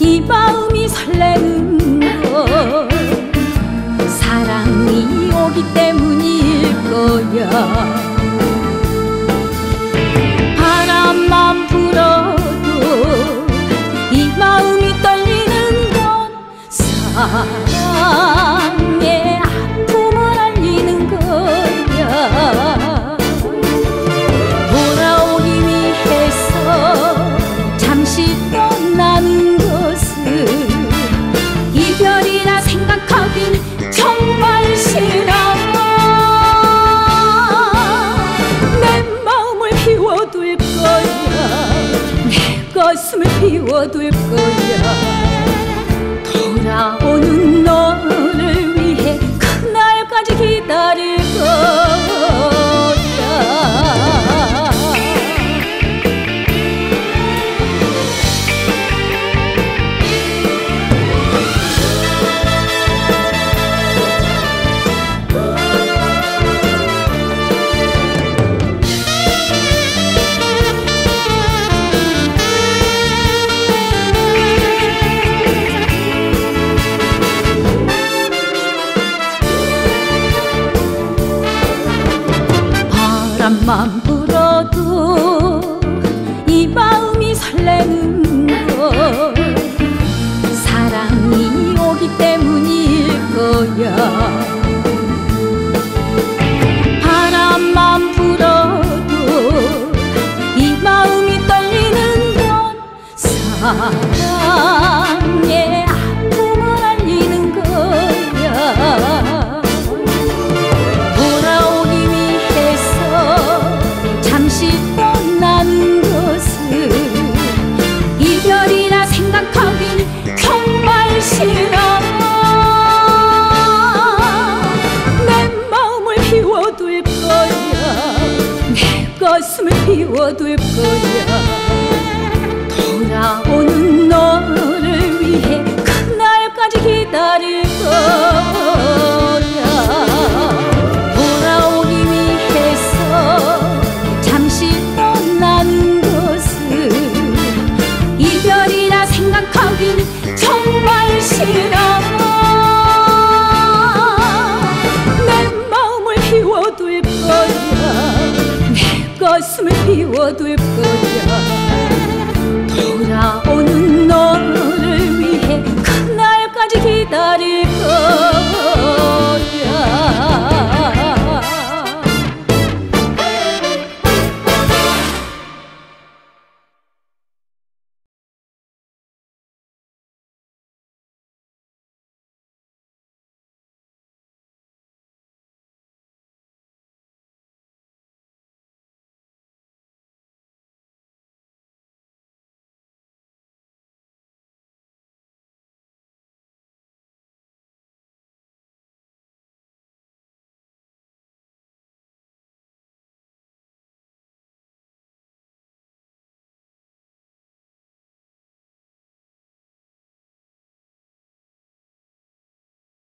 이 마음이 설레는 거, 사랑이 오기 때문일 거야. 비워둘 거야. 돌아오는 너 맘 불어도 이 마음이 설레는 싫어. 내 마음을 비워둘 거야. 내 가슴을 비워둘 거야. 돌아오는 너 비워둘 거야. 돌아오는 너를 위해 그날까지 기다릴 거야